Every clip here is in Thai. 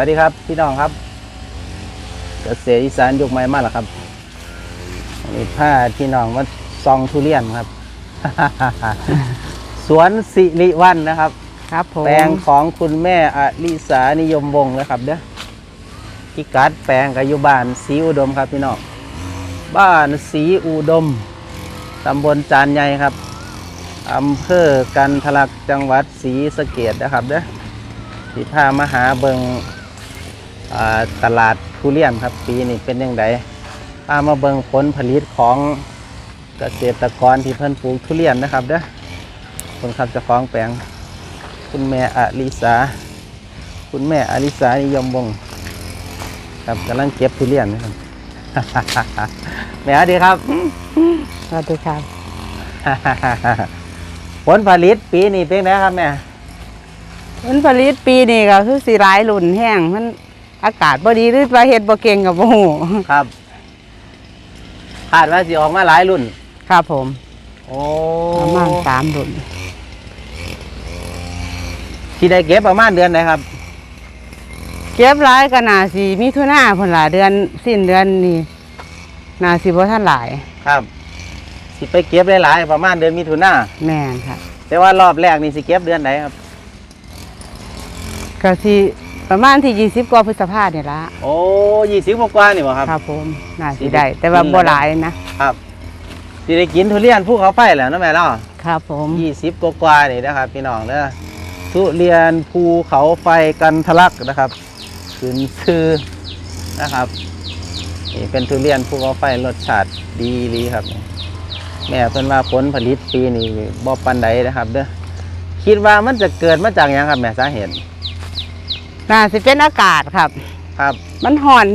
วัสดีครับพี่น้องครับเกษตรอีสานยุคใหม่มาแล้วครับวันนี้ผ้าพี่น้องมาซองทุเรียนครับ สวนสิริวันนะครับ ครับผมแปลงของคุณแม่อลิสานิยมวงศ์นะครับเด้อพิกัดแปลงกับอยู่บ้านศรีอุดมครับพี่น้องบ้านศรีอุดมตำบลจานใหญ่ครับอำเภอกันทะลักจังหวัดศรีสะเกดนะครับเด้อที่พามาหาเบิงอ่า ตลาดทุเรียนครับ ปีนี้เป็นยังไงพามาเบิงผลผลิตของเกษตรกรที่เพิ่นปลูกทุเรียนนะครับเด้อคนขับเจะฟ้าของแปลง คุณแม่อลิสา คุณแม่อลิสานิยมวงศ์ครับกำลังเก็บทุเรียนนะครับแม่ดีครับสวัสดีครับผลผลิตปีนี้เป็นไงครับแม่ผลผลิตปีนี้ก็คือสีร้ายหลุ่นแห้งมัน อากาศบ่ดีหรือว่าเฮ็ดบ่เก่งกับบ่ฮู้ครับคาดว่าสิออกมาหลายรุ่น ครับผมโอ้ประมาณสามรุ่นที่ได้เก็บประมาณเดือนไหนครับ เก็บหลายก็น่าสิมิถุนาพุ่นล่ะเดือนสิ้นเดือนนี้น่าสิบ่ทันหลาย ครับ สิไปเก็บหลายๆประมาณเดือนมิถุนาแม่นครับแต่ว่ารอบแรกนี่สิเก็บเดือนไหนครับก็สิ ประมาณที่ 20 กว่าพฤษภาเนี่ยละโอ้ยี่สิบกว่าๆนี่บ่ครับ ครับผมน่าสิได้ แต่ว่าบ่หลายนะครับสิได้กินทุเรียนภูเขาไฟแล้วเนาะแม่เนาะครับผมยี่สิบกว่าๆนี่นะครับพี่น้องเด้อทุเรียนภูเขาไฟกันทะลักนะครับขึ้นชื่อนะครับนี่เป็นทุเรียนภูเขาไฟรสชาติดีดีครับ แม่เพิ่นว่าผลผลิตปีนี้บ่ปันใดนะครับ เด้อคิดว่ามันจะเกิดมาจากหยังครับแม่สาเหตุ น่าสิเป็นอากาศครับ ครับ มันห่อน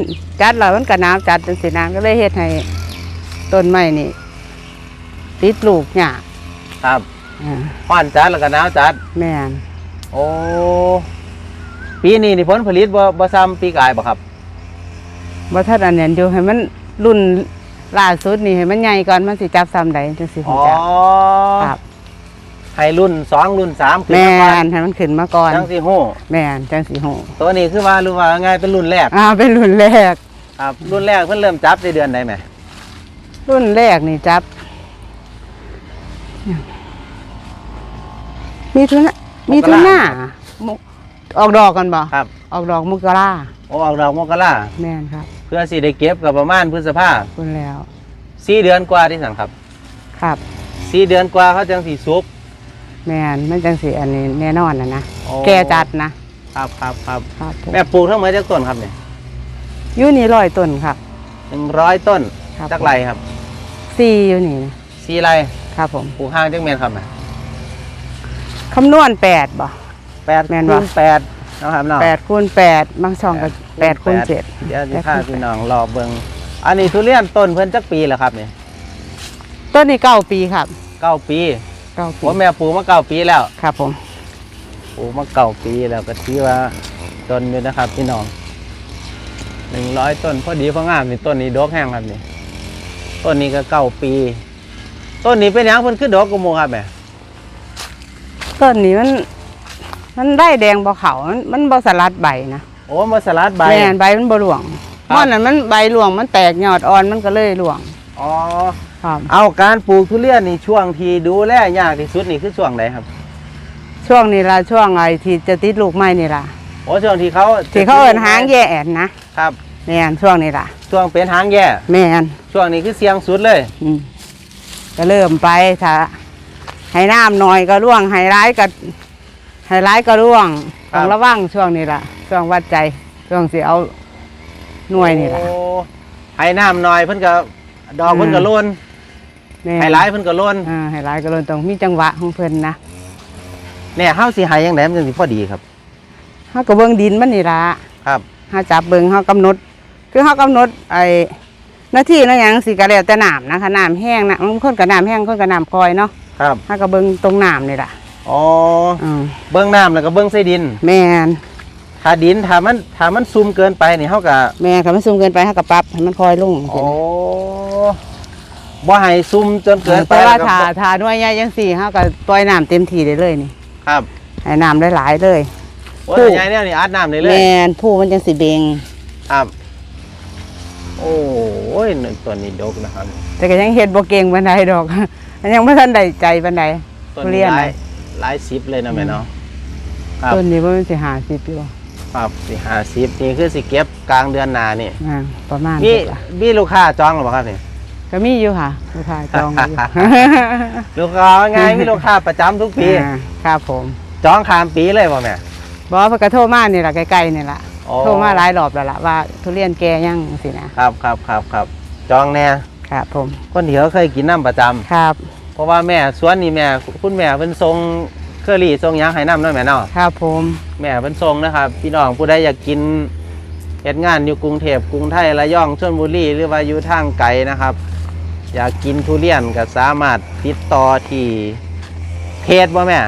จัดแล้วมันก็หนาวจัดจังซี่นะก็เลยเฮ็ดให้ต้นไม้นี่ติดลูกหญ้าครับอ่าฮ้อนจัดแล้วก็หนาวจัด แม่นโอ้ปีนี้นี่ผลผลิตบ่บ่ซ้ำปีกายบ่ครับ บ่ทันอันนั้นอยู่ให้มันรุ่นล่าสุดนี่ให้มันใหญ่ก่อนมันสิจับซ้ำใดจังสิอ๋ฮู้อจักครับ ให้รุ่นสองรุ่นสามขึ้นแม่มาก่อนนให้มันขึ้นมาก่อน จังสิฮู้แม่นจังสิฮู้ตัวนี้คือว่ารู้ว่าไงเป็นรุ่นแรกอ่าเป็นรุ่นแรก ครับรุ่นแรกเพิ่นเริ่มจับในเดือนไหนแหมรุ่นแรกนี่จับ มีทุนมีทุนหน้ามุออกดอกกันบ่ครับออกดอกมกราโอ้ออกดอกมกราแม่นครับเพื่อสิได้เก็บกับประมาณพฤษภาคุณแล้วสี่เดือนกว่าที่สั่งครับครับ สี่เดือนกว่าเขาจังสีซุป แม่นมันจังสิอันนี้แน่นอนนะนะโอ้ แกจัดนะครับครับครับครับผมแม่ปลูกทั้งหมดจากต้นครับเนี่ยอยู่นี่ร้อยต้นครับหนึ่งร้อยต้นครับจากไรครับสี่อยู่นี่สี่ไรครับผมปลูกห้างจังเมนครับแม่คำนวณแปดบ่ แปดแม่นคูบ่ณแปดนะครับเนาะ แปดคูณแปดบางช่องก็แปดคูณเจ็ด เดี๋ยวจะแปดพาคูณพี่น้องรอเบิ่งอันนี้ทุเรียนต้นเพิ่นจักปีแล้วครับเนี่ยต้นนี้เก้าปีครับเก้าปี เก้าปีผมแม่ปลูกมาเก้าปีแล้วครับผมปลูกมาเก้าปีแล้วก็ถือว่าต้นอยู่นะครับ พี่น้องหนึ่งร้อยต้นพอดีพองามนี่ต้นนี้ดอกแห้งครับนี่ต้นนี้ก็เก้าปี ต้นนี้เป็นหยังเพิ่นคือดอกกระโมครับแม่ต้นนี้มัน มันได้แดงบ่เขามันมันบ่สลัดใบนะโอ้มาสลัดใบแม่นใบมันบ่หลวงครับม่อนนั้นมันใบหลวงมันแตกยอดอ่อนมันก็เลยหลวง อ๋อ ครับ เอาการปลูกทุเรียนนี่ช่วงที่ดูแลยากที่สุดนี่คือช่วงไหนครับช่วงนี้ละช่วงไอ้ที่จะติดลูกไม้นี่ล่ะโอ้ช่วงที่เขาที่เขาเอิ้นหางแย่แอนนะครับแม่นช่วงนี้ล่ะช่วงเป็นหางแย่แม่นช่วงนี้คือเสียงสุดเลย อืมก็เริ่มไปถ้าให้น้ำหน่อยก็ร่วงให้ร้ายก็ให้ร้ายก็ร่วงครับต้องระวังช่วงนี้ล่ะช่วงวัดใจช่วงสิเอาหน่วยนี่ล่ะโอ้ให้น้ำหน่อยเพิ่นก็ ดอกเพิ่นก็โลนแม่นให้หลายเพิ่นก็โลนอ่าให้ร้ายก็ร่วงต้องมีจังหวะของเพิ่นนะเนี่ยเฮาสิให้ยังไงมันจึงสิพอดีครับ เฮาก็เบิ่งดินมันนี่ล่ะครับ เฮาจับเบิ่งเฮากำหนด คือเฮากำหนดไอ้หน้าที่เนาะหยังสิก็แล้วแต่น้ำนะคะน้ำแห้งนะบางคนก็น้ำแห้งคนก็น้ำคอยเนาะครับ เฮาก็เบิ่งตรงน้ำนี่ล่ะอ๋อ อืมเบื้องน้ำแล้วก็เบื้องใส่ดิน แม่นถ้าดินถ้ามันถ้ามันซุ่มเกินไปนี่เฮาก็แม่คันมันสูงเกินไปเฮาก็ปรับให้มันคอยลงโอ้ บ่ให้ซุ่มจนเกินไปแต่ว่าแล้วก็ถ้าถ้าหน่วยใหญ่จังซี่เฮาก็ปล่อยน้ำเต็มที่ได้เลยนี่ครับให้น้ำหลายๆเลยโอ้ยใหญ่เนี่ยนี่อัดน้ำเลยเลแมยนผู้มันจังสิเบงครับ โอ้ยหนึ่งตัวนี้ดกนะครับแต่ก็ยังเฮ็ดบ่เก่งปานใดดอกยังบ่ทันได้ใจปานใดต้นทุเรีนี้ยนหลายน่ะหลายสิบเลยนะแม่เนาะครับต้นนี้บ่มันสิ50อยู่ครับสิห้าสิบนี่คือสิเก็บกลางเดือนหนานี่อ่าประมาณมีนี้ล่ะมีลูกค้าจองหรือเปล่าครับนี่ ก็มีอยู่ค่ะ ลูกค้าจองอยู่ ลูกค้าไงมีลูกค้าประจำทุกปี อ่าครับผมจองข้ามปีเลยป่ะแม่ บอกว่าเพิ่นก็โทรมานี่ล่ะใกล้ๆนี่ล่ะอ๋อ โทรมาหลายรอบแล้วล่ะว่าทุเรียนแกยังสินะครับครับครับครับจองแน่ครับผมคนที่เขาเคยกินน้ำประจำครับเพราะว่าแม่สวนนี่แม่คุณแม่เป็นทรงเคอรี่ทรงหยางไห้น้ำเน้อยแม่เนาะ ครับผมแม่เป็นทรงนะครับ พี่น้องผู้ใดอยากกินเหตุงานอยู่กรุงเทพกรุงไทยระยองชลบุรีหรือว่าอยู่ทางไกลนะครับ อยากกินทุเรียนก็สามารถติดต่อที่เพจบ่แม่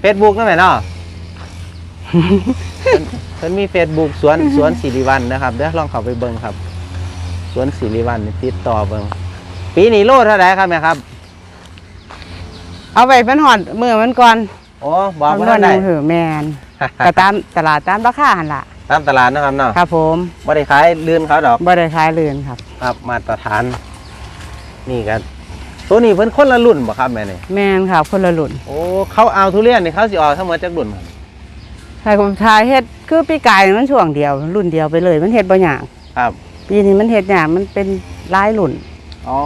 เฟซบุ๊กนะแม่เนาะเพิ่นเพิ่นมีเฟซบุ๊กสวนสวนสิริวัลนะครับเดี๋ยวลองเข้าไปเบิ่งครับ สวนสิริวัลนี่ติดต่อเบิ่งปีนี้โลเท่าไหร่ครับแม่ครับ เอาไว้เพิ่นฮอดมื้อมันก่อนโอ้บอกคำนว่าวณเท่าไหร่เหอะแม่นก็ตามตลาดตามราคาหั่นล่ะตามตลาดนะครับเนาะครับผมบ่ได้ขายลื่นเขาดอกบ่ได้ขายเรือนครับ ครับมาตรฐาน นี่กันตัวนี้เพิ่นคนละรุ่นบ่ครับแม่นี่แม่นครับคนละรุ่นโอ้เขาเอาทุเรียนนี่เขาสิออกทั้งหมดจากรุ่นบ่ถ้าผมทายเฮ็ดคือปีกายมันช่วงเดียว รุ่นเดียวไปเลย มันเฮ็ดบ่ยากครับปีนี้มันเฮ็ดยากมันเป็นหลายรุ่นอ๋อ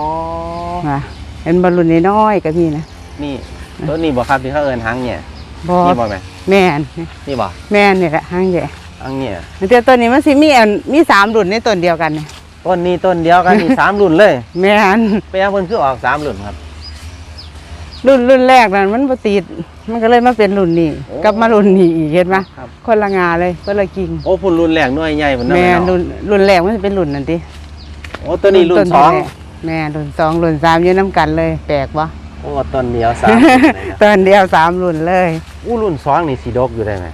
ว่าเป็นบ่รุ่นน้อยๆก็มีนะนี่ตัวนี้บ่ครับที่เขาเอิ้นหางเนี่ยบ่นี่บ่แม่แม่นนี่บ่แม่นนี่แหละหางใหญ่หางเนี่ยแต่ตัวนี้มันสิมีอันมีสามรุ่นในต้นเดียวกันนี่ ต้นนี้ต้นเดียวกันนี่ สามรุ่นเลย แม่นไปยังเพิ่นคือออกสามรุ่นครับ รุ่นรุ่นแรกนั้นมันบ่ติดมันก็เลยมาเป็นรุ่นนี้โอ้กลับมารุ่นนี้อีกเห็นไหมครับ คนละงาเลยคนละกิ่งโอ้พุ่นรุ่นแรกหน่วยใหญ่เพิ่นเนาะแม่แม่เนาะรุ่นรุ่นแรกมันสิเป็นรุ่นนั่นติโอ้ตัวนี้รุ่นสองที่แรกแม่รุ่นสองรุ่นสามอยู่น้ำกันเลย แปลกวะโอ้ต้นเดียวสามรุ่นเลยนะ ตอนเดียวสามรุ่นเลย อู้รุ่นสองนี่สิดกอยู่ได้ไหม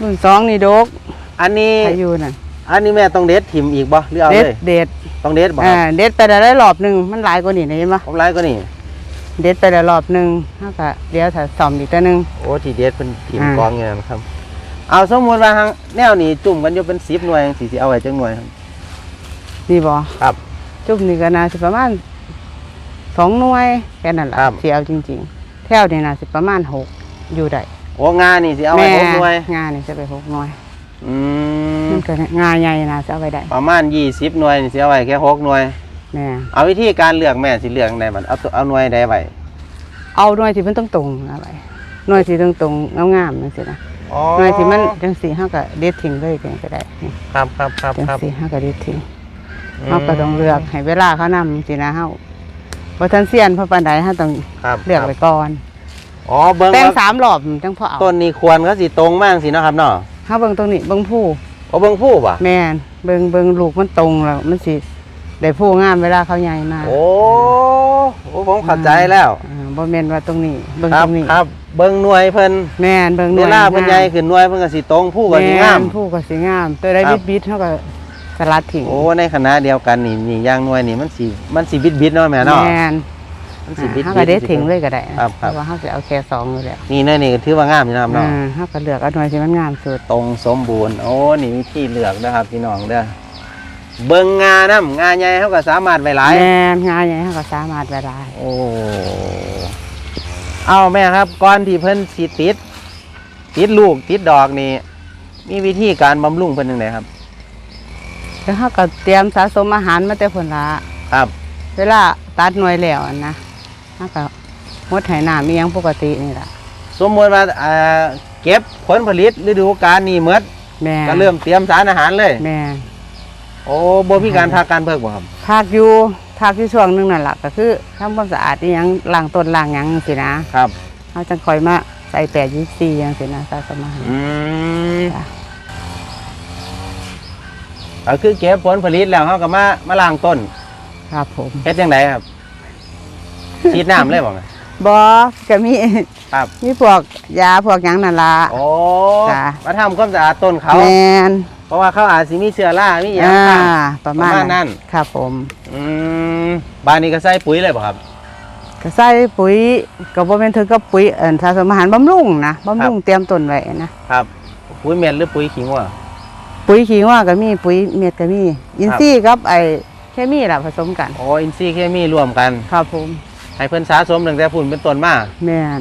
รุ่นสองนี่ดกอันนี้ อายุนั่น อันนี้แม่ต้องเด็ดถิ่มอีกบ่หรือเอาเด็ดเลยเด็ดต้องเด็ดบ่คอ่ารับเด็ดไปได้รอบหนึ่งมันหลายกว่านี่นะเห็นปะผมไลค์ก็นี่เด็ดไปได้รอบหนึ่งเท่ากับเดี๋ยวถ้าซ่อมอีกตัวหนึ่งโอ้ที่เด็ดเป็นถิ่มอ่า กองอย่างนั้นครับ เอาสมมติว่าหางแนวนี้จุ่มกันอยู่เป็นสิบหน่วยจังสิสิเอาไว้จังหน่วยครับนี่บอครับ จุ่มนี่ก็น่าสิประมาณสองหน่วยแค่นั้นแหละครับเสียเอาจริง ๆ แถวนี่น่าสิประมาณหกอยู่ได้โอ้งานนี่สิเอาไว้หกหน่วยงานนี่จะไปหกหน่วย อืมมันก็งานใหญ่น่าจะเอาไปได้ประมาณยี่สิบหน่วยนี่สิเอาไว้แค่หกหน่วย แม่เอาวิธีการเลือกแม่สิเลือกได้บัดเอาตัวเอาหน่วยใดไว้เอาหน่วยที่มันต้องตรงๆเอาไปหน่วยที่ต้องตรงๆงามๆนั่นสินะอ๋อหน่วยที่มันจังสีห้าก็เด็ดทิ้งเลยก็ได้นี่ครับครับครับจังครับสีห้าก็เด็ดทิ้งเขาก็ต้องเลือกให้เวลาเขานำสินะเฮาบ่ทันเซียนเพราะปานใดเฮาต้องครับเลือกครับไว้ก่อน อ๋อเบิ่งแต่งว่าสามรอบจังพอเอาต้นนี้ควรก็สิตรงมากสิเนาะครับเนาะ เฮาเบิ่งตรงนี้เบิ่งผู้โอ้เบิ่งผู้ป่ะแม่นเบิ่งเบิ่งลูกมันตรงแล้วมันสิได้ผู้งามเวลาเขาใหญ่มาโอ้โอ้ผมเข้าใจแล้วอ่าบ่แม่นว่าตรงนี้เบิ่งครัตบรงนี้ครับ เบิ่งหน่วยเพิ่นแม่นเบิ่งหเวน่วยลาเพิ่นใหญ่ขึ้นหน่วยเพิ่นก็สิตรงผู้ก็สิงาม แนผู้ก็สิงาม ตัวใดครับ บิดๆเฮาก็สลัดทิ้งโอ้ในคณะเดียวกันนี่นี่อย่างหน่วยนี่มันสิมันสิบิดบิดๆเนาะแม่เนาะแม่น มันสิบิดเฮาๆก็เด็ดทิ้งเลยก็ได้นะครับเพครับ ราะว่าเฮาสิเอาแค่สองอยู่แล้วนี่เนยนี่ก็ถือว่างามอยู่นะครับอ่าเนาะเฮาก็เลือกเอาหน่วยที่มันงามสุดตรงสมบูรณ์โอ้นี่วิธีเลือกนะครับพี่น้องเด้อเบิ่งงานํงาใหญ่เฮาก็สามารถไว้หลายแม่นงานใหญ่เฮาก็สามารถไว้ได้โอ้เอาแม่ครับก่อนที่เพิ่นสิติด ติดลูกติดดอกนี่มีวิธีการบำรุงเพิ่นจังไดครับ แล้วเขาก็เตรียมสะสมอาหารมาแต่ผลละครับ เวลาตัดหน่วยแล้วอะนะ เขาก็งดไหน้ำมีหยังปกตินี่แหละสมมติว่าอ่าเก็บผลผลิตฤดูกาลนี้หมดแม่ก็เริ่มเตรียมสารอาหารเลย แม่โอ้บ่มีการพักการเพิกบ่ครับพักอยู่พักอยู่ช่วงหนึงนั่นแหละก็คือทำความสะอาดอีหยังล้างต้นล้างหยังสินะครับเขาจังคอยมาใส่แปดยี่สี่ยังสินะสะสมอาหารอืมจ้ะ ก็คือเก็บผลผลิตแล้วเฮาก็มามาล้างต้นครับผม เฮ็ดจังไดครับ ฉีดน้ำเลยบ่แม่บอก็มีครับมีพวกยาพวกหยังนั่นละโอ้จ้ะ มาทำความสะอาดต้นเขา แมนเพราะว่าเขาอาจสิมีเชื้อรามีหยังอ่าข้าง ประมาณประมาณนั้น ครับผม อืมบ้านนี้ก็ใส่ปุ๋ยเลยบ่ครับ ก็ใส่ปุ๋ยก็บ่แม่นถึงกับปุ๋ยเอิ้นสะสมอาหารบำรุงนะบำรุงเตรียมต้นไว้นะครับ ปุ๋ยเม็ดหรือปุ๋ยขิงวะปุ๋ยขี้ว่าก็มีปุ๋ยเม็ดก็มี อินทรีย์กับไอ้เคมีล่ะผสมกันอ๋ออินทรีย์เคมีรวมกัน ครับผม ให้เพิ่นสะสมตั้งแต่พุ่นเป็นต้นมาแม่น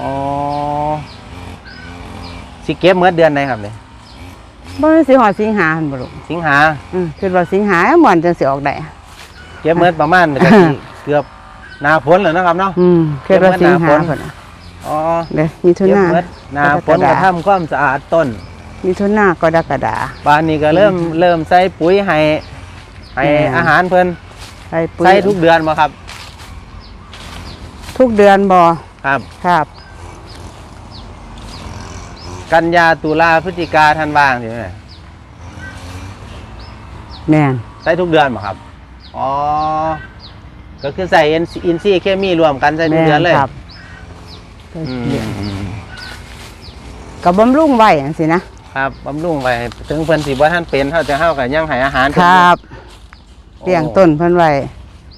อ๋อสิเก็บเมื่อเดือนไหนครับเนี่ยบ่แม่นสิฮอดสิงหาหั่นบ่ลูกสิงหาอือคือว่าสิงหาหม่อนจังสิออกได้ เก็บเมื่อประมาณก็สิเกือบหนาฝนแล้วนะครับเนาะ อืมคือว่าสิงหาเก็บไว้หน้าฝนพุ่นน่ะอ๋อเด้มีทุเก็บนาเมื่อหนาฝนกรก็กฎาทำความสะอาดต้นมีทุนากรกฎาบานนี้ก็เริ่มเริ่มใส่ปุ๋ยให้ให้แม่ อาหารเพิ่นใส่ปุ๋ยใส่ทุกเดือนบ่ครับ ทุกเดือนบ่ครับ ครับ กันยาตุลาพฤศจิกาธันวาใช่ไหมแม่นใส่ทุกเดือนบ่ครับ อ๋อ ก็คือใส่อินอินซีย์เคมีรวมกันใส่ทุกเดือนเลยแม่ครับอืมกับบำรุงไว้จังซี่นะครับบำรุงไว้ถึงเพิ่นสิบ่ท่านเป็นเฮาจะเฮาก็ยังให้อาหารคเพิ่นรัอยู่บเลี้ยงต้นเพิ่นไว้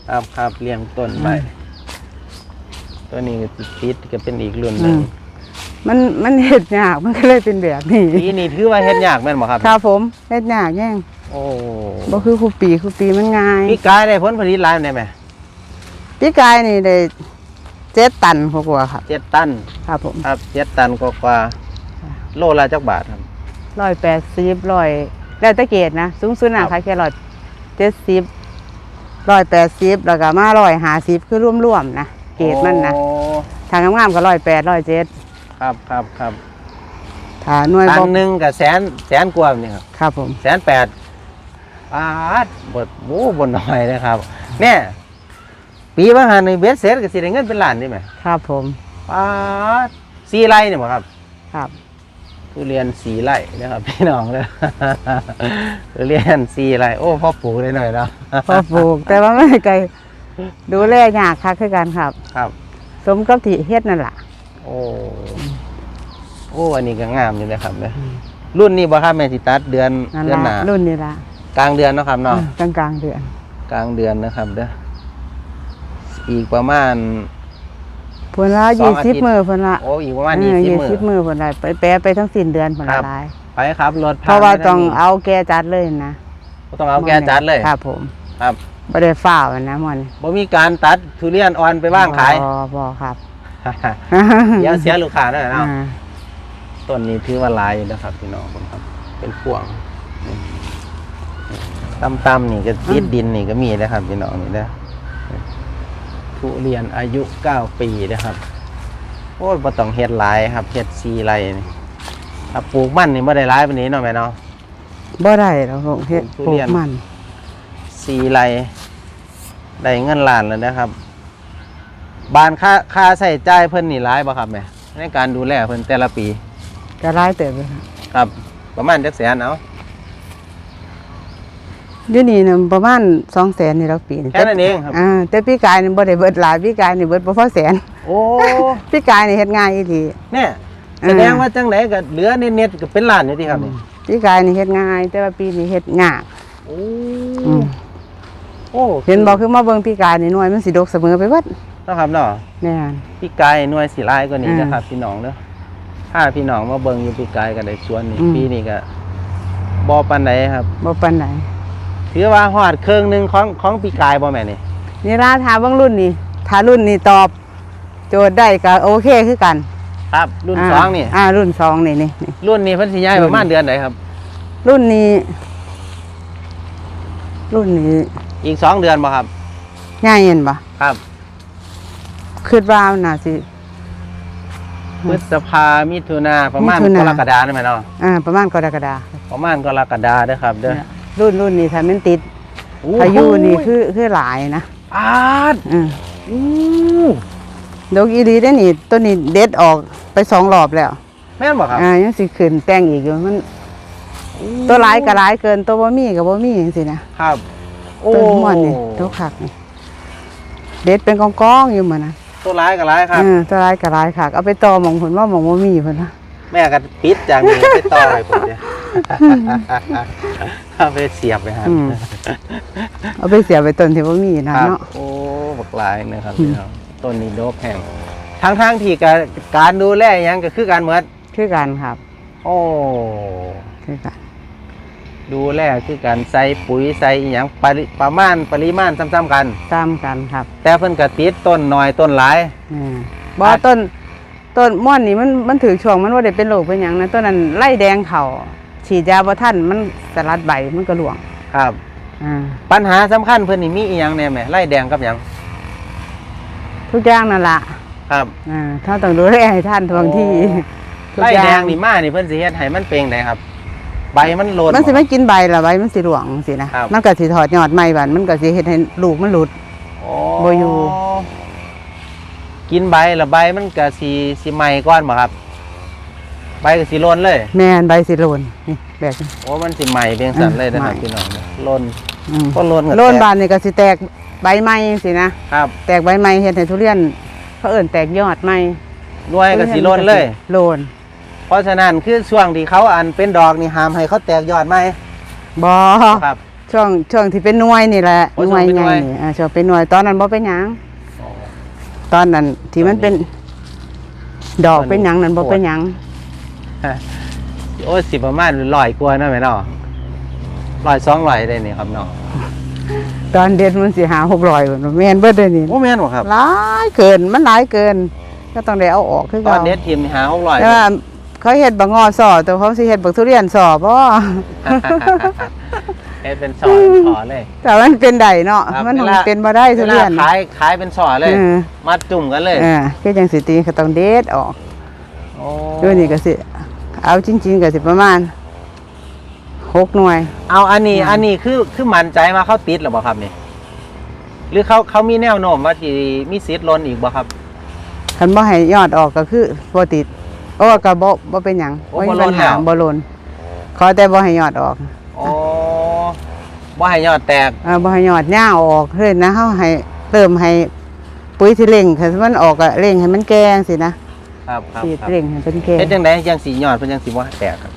ครับครับเลี้ยงต้นไว้อืม ตัวนี้ก็ติดก็เป็นอีกรุ่นหอืนึงมมันมันเฮ็ดยากมันก็เลยเป็นแบบนี้ปีนี้ถือว่าเฮ็ดยากแม่นบ่ครับ ครับผมเฮ็ดยากแย่งโอ้บ่คือครูปีครูปีมันง่ายพี่กายได้ผลผลิตหลายได้ไหมพี่กายนี่ได้เจ็ดตันกว่าๆครับ เจ็ดตันครับผมครับเจ็ดตันกว่าๆโลละจักบาทครับ ร้อยแปดสิบร้อยแล้วแต่เกรดนะ สูงสุดครันะบ ขายแค่ร้อยเจ็ดสิบร้อยแปดสิบแล้วก็มาร้อยห้าสิบคือร่วมๆนะเก รดมันนะโอ้ทางงามๆก็ร้อยแปดร้อยเจ็ดครับครับครับถ้าหน่วยตับ่นหนึ่งกับแสนแสนกว่านี่ครับครับผมแสนแปดบาทบดโอ้บนน้อยนะครับเนี่ยปีว่าหันในเบสเซ็ตก็สิได้เงินเป็นล้านนี่ไหมครับผมบาทสี่ไร่เนี่ยบ่ครับ ครับ ทุเรียนสี่ไร่นะครับ พี่น้องเลย ทุเรียนสี่ไร่โอ้พ่อปลูกได้หน่อยเนาะ พอปลูกแต่ว่าไม่ไกล ดูแลยากค่ะคือกันครับ ครับ สมกับที่เฮ็ดนั่นแหละโอ้โอ้อันนี้ก็งามอยู่นะครับเนี่ยรุ่นนี้บ่ครับแม่สิตัดเดือนนั่นเดือนหละนารุ่นนี้ละกลางเดือนเนาะครับเนาะกลางกลางๆเดือนกลางเดือนนะครับเด้ออีกประมาณ เพิ่นละสอยี่งอาสิบทิตย์ มือเพิ่นละโอ้อีกประมาณเอยี่อสิบยี่มือสิบมือเพิ่นละไปแปรไปทั้งสิ้นเดือนเพิ่นครัละบหลายไปครับรถเพราะว่าต้องผ่นเอาแกจัดเลยนะไม่ต้องเอาแกจัดเลย ครับผม ครับ บ่ได้ฝ้าวนะมันบ่มีการตัดทุเรียนอ่อนไปว่างขาย บ่บ่ครับเดี๋ยวเสียลูกค้าแน่เนาะอ่าต้นนี้ถือว่าหลายอยู่นะครับพี่น้องผมครับ เป็นพวงต่ำๆนี่ก็ติดดินนี่ก็มีนะครับ พี่น้องนี่นะทุเรียนอายุเก้าปีนะครับโอ้ยบ่ต้องเฮ็ดหลายครับเฮ็ดซีไรนี่ถ้าปลูกมันนี่บ่ได้หลายปานนี้เนาะแม่เนาะ บ่ได้แล้วลูกเฮ็ดทุปลูเรีกยนมัน ซีไรได้เงินล้านแล้วนะครับ บานค่าค่าใส่จ่ายเพิ่นนี่หลายบ่ครับแม่ในการดูแลเพิ่นแต่ละปีก็หลายเติบอยู่ครับครับ ประมาณจักแสนเอาอยู่นี่น่ะประมาณ200,000นี่แล้วปีนี้แค่นั้นเองครับอ่าแต่ปีกายนี่บ่ได้เบิดหลายปีกายนี่เบิดบ่พอแสนโอ้ปีกายนี่เฮ็ดง่ายอีหลีเนี่ยอ่าแสดงว่าจังไหนก็เหลือเน็ตๆก็เป็นล้านอยู่ที่ครับนี่ปีกายนี่เฮ็ดง่าย แต่ว่าปีนี้เฮ็ดยากโอ้อืม โอ้เห็นบ่คือมาเบิ่งปีกายนี่หน่วยมันสิดกเสมอไปเบิดเนาะครับเนาะแม่น พี่กายหน่วยสีลายกว่านี้อ่านะครับ พี่น้องเด้อถ้าพี่น้องมาเบิ่งอยู่พี่กายก็ได้สวนนี่อืม ปีนี้ก็บ่ปานใดครับ บ่ปานใดถือว่าฮอดเครื่องหนึงของของพี่กายบ่แม่นี่นี่ล่ะถ้าเบิ่งรุ่นนี้ถ้ารุ่นนี้ตอบ โจทย์ได้ก็โอเคคือกันครับ รุ่นาสองนี่ อ่ารุ่นสองนี่นี่นี่ รุ่นนี้เพิ่นสิย้ายรุ่ปนระมาณเดือนไหนครับรุ่นนี้ รุ่นนี้ อีกสองเดือนบ่ครับง่ายเห็นบ่ครับคิดว่าน่าสิ พฤษภามิถุนาประมาณมิถุกนารกฎาได้ไหมเนาะอ่าประมาณกรกฎาประมาณกรกฎาเด้อครับ เด้อเนี่ยรุ่นรุ่นนี้ถ้ามันติดโอ้พายุนี่คือคือหลายนะอาดอืมอู้ดอกอีหลีได้นี่ต้นนี้เด็ดออกไปสองรอบแล้ว แม่นบ่ครับอ่ายังสิขึ้นแต่งอีกอยู่มัน ตัวร้ายก็ร้ายเกินตัวบ่มีก็บ่มีจังซี่นะครับโอ้ ต้นม่วนนี่ตัวคักนี่เด็ดเป็นกองๆอยู่มื้อนะตัวร้ายก็ร้ายครับเออตัวร้ายก็ร้ายคักเอาไปต่อหม่องเพิ่นว่าหม่องบ่มีเพิ่นนะแม่ก็ปิดจากนี้ไปต่อให้ผมเด้อเอาไปเสียบไปฮะอืมเอาไปเสียไปต้นที่บ่มีนะครับเนาะโอ้บักหลายนะครับพี่น้องต้นนี้โดกแห้งทั้งทางๆที่การการดูแลหยังก็คือการเหมือนคือกันครับ โอ้คือกัน ดูแลคือการใส่ปุ๋ยใส่อหย่างปริประมาณปริมาณซ้ำๆกัน ตามกันครับแต่เพิ่นก็ติดต้นน้อยต้นหลาย อืมบ่ต้นต้นม่อนนี่มันมันถือช่วงมันว่าได้เป็นโรคเป็นหยังนะต้นนั้นไล่แดงเขาฉีดยาบ่ทันมันสลัดใบมันก็หลวงครับ อ่าปัญหาสำคัญเพิ่นนี่มีอีหยังแน่แหมไล่แดงกับหยังทุกอย่างนั่นล่ะครับอ่าถ้าต้องดูแลให้ท่านทวงที่ทุกไล่อย่างแดงนี่มานี่เพิ่นสิเฮ็ดให้มันเป็นไดครับ ใบมันโลนมันสิบ่ไม่กินใบละใบมันสิหลวงสินะครับ มันก็สิถอดยอดใหม่บัดมันก็สิเฮ็ดให้ลูกมันหลุดโอ้บ่อยู่ กินใบแล้วใบมันก็สิสิไหม้ก่อนบ่ครับ ใบก็สิโลนเลยแม่นใบสิโลนนี่แบบนี้ โอ้มันสิไหม้เพียงสั่นเลยนะครับไหม้พี่น้องโลนอืมก็โลนก็โลนแตกบานนี่ก็สิแตกใบใหม่สินะ ครับแตกใบใหม่เฮ็ดให้ทุเรียนเขาเอิ้นแตกยอดใหม่หน่วยก็สิโลนเลย โลนเพ ราะฉะนั้นคือช่วงที่เขาอันเป็นดอกนี่ห้ามให้เขาแตกยอดไหมบ่ครับ ช่วงช่วงที่เป็นหน่วยนี่แหละโอ้หน่วยช่วงเป็นหน่วยใหญ่นี่อ่าช่วงเป็นหน่วยตอนนั้นบ่เป็นหยังตอนนั้นที่มันเป็น ดอกเป็นหยังนั้นบ่เป็นหยังโอ้ยสิประมาณร้อยกว่านะแม่เนาะร้อยสองร้อยได้นี่ครับเนาะตอนเด็ดมันสิหา600พุ่นแม่นเบิดเด้อนี่โอ้แม่นบ่ครับหลายเกินมันหลายเกิน ก็ต้องได้เอาออกคือตอเก่านเด็ดทีมนี่หาหกร้อยแต่ว่า เขาเฮ็ดบักงอสอแต่เขาสิเฮ็ดบักทุเรียนสอบ่เฮ็ดเป็นสอนสอเลย แต่มันเป็นได้เนาะครับมันเวลา เป็นบ่ได้ทุเรียนวลาขายขายเป็นสอเลยเออมัดจุ่มกันเลยเออคือจังสิตีก็ต้องเด็ดออกโอ้ด้วยนี่ก็สิ เอาจริง ๆก็สิประมาณหกหน่วย เอาอันนี้อืมอันนี้คือคือมั่นใจมาเขาติดหรือเปล่าครับนี่หรือเขาเขามีแนวโน้มว่าที่มีสิทธิ์ล้นอีกบ่ครับ คันบ่ให้ยอดออกก็คือบ่ติดโอ้ก็บ่บ่เป็นหยังโอ้มีบ่ลปันญหาแล้ว บ่ลนขอแต่บ่ให้ยอดออกโอ้บ่ให้ยอดแตก เออบ่ให้ยอดย่าวออกเฮ้ยนะเฮาให้เติมให้ปุ๋ยที่เร่งคันมันออกก็เร่งให้มันแก่สินะครับครับสีดครับเร่งให้เป็นแก่เฮ็ดจังไดจังสียอดเพิ่นจังสิบ่แตกครับ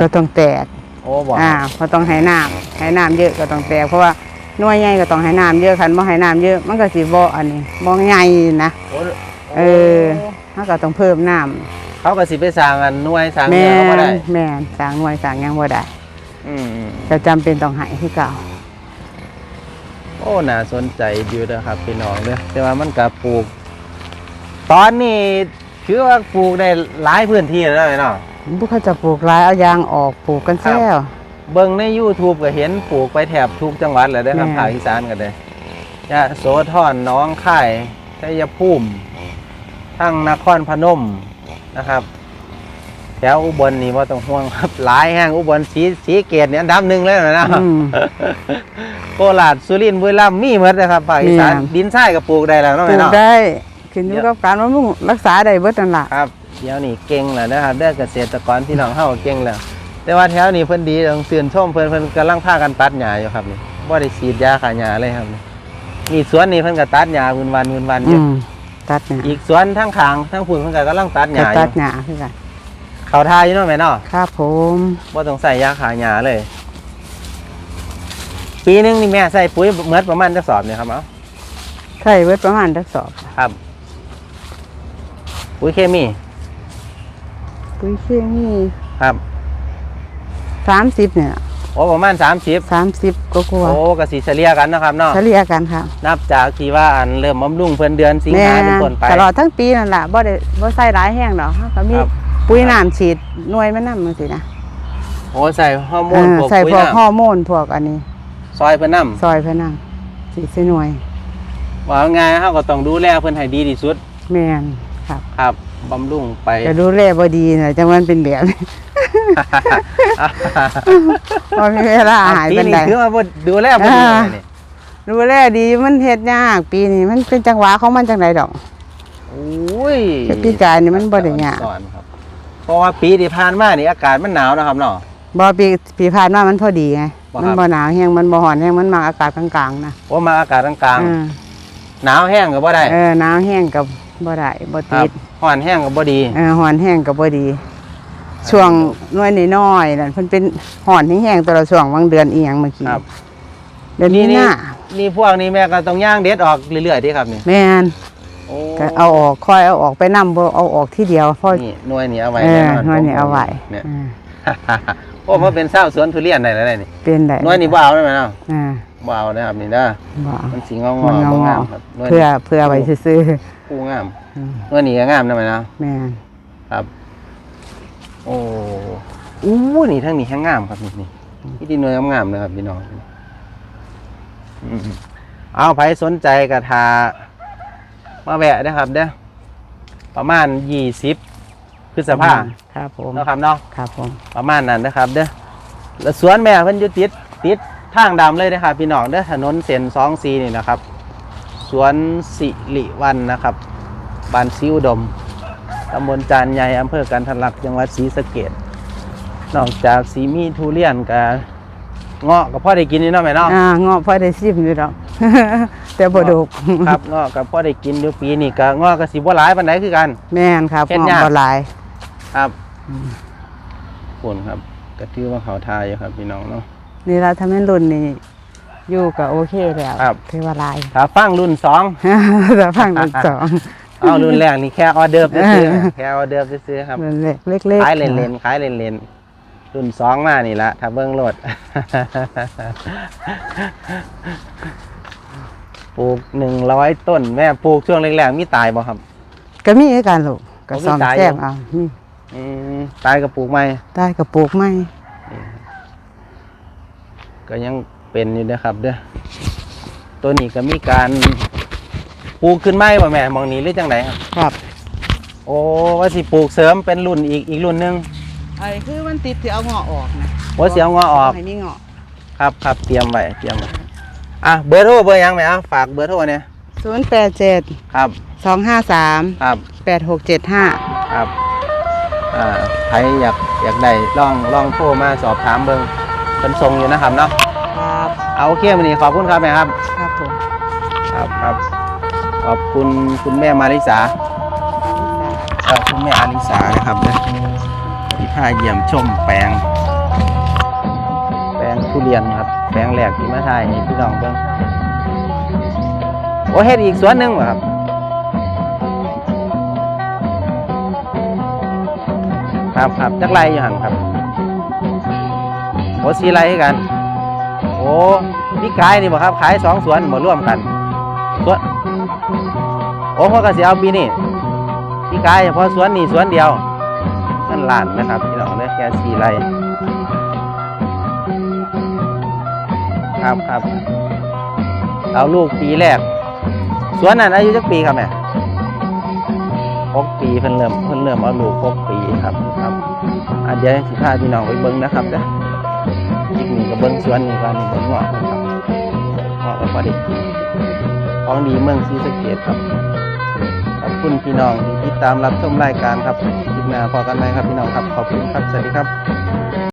ก็ต้องแตก โอ้บ่อ่าเพราะต้องให้น้ำให้น้ำเยอะก็ต้องแตกเพราะว่าหน่วยใหญ่ก็ต้องให้น้ำเยอะคันบ่ให้น้ำเยอะมันก็สิบ่อันนี้บ่ใหญ่นะ โอ้เออ มันก็ต้องเพิ่มน้ำเขาก็สิไปสร้างอันหน่วยสร้างแม่เนี่ยเขาบ่นได้แม่นสร้างนวยสร้างหยังบ่ได้อืมก็จำเป็นต้องให้คือเก่าโอ้น่าสนใจอยู่นะครับพี่น้องเด้อแต่ว่ามันก็ปลูก ตอนนี้ถือว่าปลูกได้หลายพื้นที่แล้วเนาะพวกเขาจะปลูกหลายเอายางออกปลูกกันแซวเบิ่งใน YouTube ก็เห็นปลูกไปแถบทุกจังหวัดเลยนะครับแม่ภาคอีสานกันเลยยะโสธรหน้องค่ายชัยภูมิ ทั้งนครพนมนะครับ แถวอุบลนี่ว่าต้องห่วงครับหลายแห่งอุบลสีสีเกตเนี่ยอันดับหนึ่งเลยนะอืมโคราชสุรินทร์บุรีรัมย์มีหมดนะครับภาคอีสานเนี่ยดินทรายก็ปลูกได้แล้วเนาะปลูแม่กเนาะได้ขึ้นอยู่กับการบำรุงรักษาได้เบิดนั่นล่ะครับเดี๋ยวนี้เก่งแล้วนะครับเด้อเกษตรกรที่น้องเฮาเก่งแล้วแต่ว่าแถวนี้เพิ่นดีต้องเตือนชมเพิ่นเพิ่นกำลังพากันตัดหญ้าอยู่ครับนี่บ่ได้ฉีดยาฆ่าหญ้าเลยครับนี่นี่สวนนี่เพิ่นก็ตัดหญ้าวุ่นวันวุ่นวันออืยู่ม ตัดเนี่ยอีกสวนทั้งข้างทั้งพุ่นเพิ่นก็กำลังตัดหก็ญ้าอตัดยู่หญ้าคือกันเขาทาอยู่เนาะแม่เนาะครับผมบ่ต้องใส่ยาฆ่าหญ้าเลย ปีหนึงนี่แม่ใส่ปุ๋ยเหมือนประมาณจักสอบเนี่ยครับเอ้าใช่เบิดประมาณทักสอบครับปุ๋ยเคมีปุ๋ยเคมีครับ30เนี่ยโอ้ประมาณ 30 30ก็กลัวโอ้ก็สิเฉลี่ยกันเนาะครับเนาะเฉลี่ยกันครับนับจากที่ว่าอันเริ่มบำรุงเพิ่นเดือนสิงแม่หาเป็นต้นไป ตลอดทั้งปีนั่นล่ะบ่ได้บ่ใส่หลายแห้งดอกเฮาก็มีครับ ปุ๋ยน้ำฉีดหน่วยมันนำจังซี่นะโอ้ใส่ฮอร์โมเอนอพวกใส่ปุ๋ยพวกฮอน้ร์โมนพวกอันนี้ำซอยเพิ่นน้ซอยเพิ่นนำฉีดใส่หน่วยำว่าไงเฮาก็ต้องดูแลเพิ่นให้ดีที่สุดแม่นครับครับบำรุงไป จะดูแลบ่ดีน่ะจังมันเป็นแบบนี้ บ่มีเวลาหายปีปานนี้ใดถือว่าบ่ดูแลบ่ดีอ่าเลยนี่ดูแลดีมันเฮ็ดยาก ปีนี้มันเป็นจังหวะของมันจังไดดอก โอ้ยแต่ปีกายนี่มันบ่ได้ยาก สอนครับเพราะว่าปีที่ผ่านมานี่อากาศมันหนาวนะครับเนาะ บ่ปีปีผ่านมามันพอดีไงบ่ครับ มันบ่หนาวแฮงมันบ่ร้อนแฮงมันมาอากาศกลางๆนะเพราะมาอากาศกลางอืมๆหนาวแห้งก็บ่ได้เออหนาวแห้งก็บ่ได้บ่ครัติบดร้อนแห้งก็บ่ดี เออร้อนแห้งก็บ่ดี ช่วงน้อยน้อยๆนั่นเพิ่นเป็นร้อนแห้งๆแตัวละช่วงบางเดือนอีหยังเมื่อกี้ครับเดือนนี่นี้นี่น่ะนี่พวกนี้แม่ก็ต้องย่างเด็ดออกเรื่อยๆเดิครับนี่แม่นโอ้ก็เอาออกค่อยเอาออกไปนํบ่เอาออกที่เดียวพอนี่หน่วยนี่เอาไว้เออแน้อยนี่เอาไว้เนี่ยอ่าโอ้มาเป็นเศร้าวสวนทุเรียนได้แล้วได้นี่เป็นได้หน่วยนี่บ่เอาได้ไหมเนาะอ่าบ่เอานะครับนี่นะบ่มันสีงองมันๆงบ่องงามครับหน่วยเพื่อเพื่อไว้ซื้อคู่งามๆอืมหน่วยนี่ก็งามได้ไหมเนาะแม่นครับ โอ้อู้นี่ทั้งนี้แห้งงามครับนี่นี่นี่ดินหน่วยงามๆเลยครับพี่น้องอืมเอาใครสนใจกระทามาแวะนะครับเด้อประมาณยี่สิบพฤษภาครับผมเนาะครับเนาะครับผมประมาณนั้นนะครับเด้อแล้วสวนแม่เพิ่นอยู่ติดติดทางดำเลยนะครับพี่น้องเด้อถนนเส้นสองซีนี่นะครับ สวนสิริวันนะครับบ้านซิวดม ตำบลจานใหญ่อำเภอกันทะลักจังหวัดศรีสะเกษนอกจากสีมีทุเรียนกับเงาะกับพ่อได้กินนี่เนาะแม่เนาะอ่าเงาะพอได้ชิมอยู่ดอก แต่บ่ดกครับเงาะกับพ่อได้กินอยู่ปีนี้ก็เงาะกับสีบัวหลายปานใดคือกัน แม่นครับเฮ็ดเงาะยากบ่หลาย ครับคุณครับก็ถือว่าเขาทายอยู่ครับพี่น้องเนาะนี่ละถ้าแม่นรุ่นนี่อยู่ก็โอเคแล้วครับถือว่าหลายถ้าฟังรุ่นสองแต่ฟังรุ่นสอง เอารุ่นแรกนี่แค่ออเดิร์ฟซื้อๆแค่ออเดิร์ฟซื้อๆครับรุ่นเล็กเล็กๆขายเลนเลนๆขายเลนเลนๆรุ่นสองมานี่ละถ้าเบิ้งโลด ปลูกหนึ่งร้อยต้น แม่ปลูกช่วงแรกๆมีตายบ่ครับ ก็มีคือกันลูกก็โอ้มีซ่อมตายแซมอยู่เอาอืมอืมตายกับปลูกใหม่ ได้กระปลูกไหมก็ยังเป็นอยู่นะครับเด้อตัวนี้ก็มีการ ปลูกขึ้นไม้บ่แม่มองนี้หรือจังไดครับ ครับโอ้ว่าสิปลูกเสริมเป็นรุ่นอีกอีกรุ่นหนึงไอ้คือมันติดที่เอาเงาะออกนะว่าสิเอาเงาะออกให้มีเงาะครับครับเตรียมไว้เตรียมไว้อะเบอร์โทรเบอร์หยังไหมอะฝากเบอร์โทรเนี่ยศูนย์แปดเจ็ดครับสองห้าสามครับ แปดหกเจ็ดห้าครับอ่าใครอยากอยากได้ลองลองโทรมาสอบถามเบิ้งเป็นทรงอยู่นะครับเนาะครับเอาโอเควันนี้ขอบคุณครับแม่ครับ ครับผมครับครับ ขอบคุณคุณแม่มาริสาครับคุณแม่อาริสานะครับเด้อที่พาเยี่ยมชมแปลง แปลงทุเรียนครับ แปลงแรกที่มาถ่ายให้พี่น้องเบิ่งโอ้เฮ็ดอีกสวนหนึ่งเหรอครับครับครับจักไรอยู่หันครับโอ้สีไรคือกัน โอ้พี่กายนี่บ่ครับ ขายสองสวนบ่ร่วมกันสวน โอ้พ่อก็สิเอาปีนี้พี่กายเฉพาะสวนนี่สวนเดียวนั่นลานนะครับพี่น้องเลยแค่สี่ไรครับครับเอาลูกปีแรก สวนนั้นอายุจักปีครับแม่หกปีเพิ่นเริ่มเพิ่นเริ่มเอาลูกหกปีครับครับอาเดี๋ยวสิพาพี่น้องไปเบิ่งนะครับเด้ออีกนี่ก็เบิ้งสวนนี่ว่านี่เบิ้งเงาะนะครับเงาะแล้วพอได้กินของดีเมืองศรีสเกดครับ คุณพี่น้องที่ติดตามรับชมรายการครับคลิปหน้าพอกันไหมครับพี่น้องครับ ขอบคุณครับ สวัสดีครับ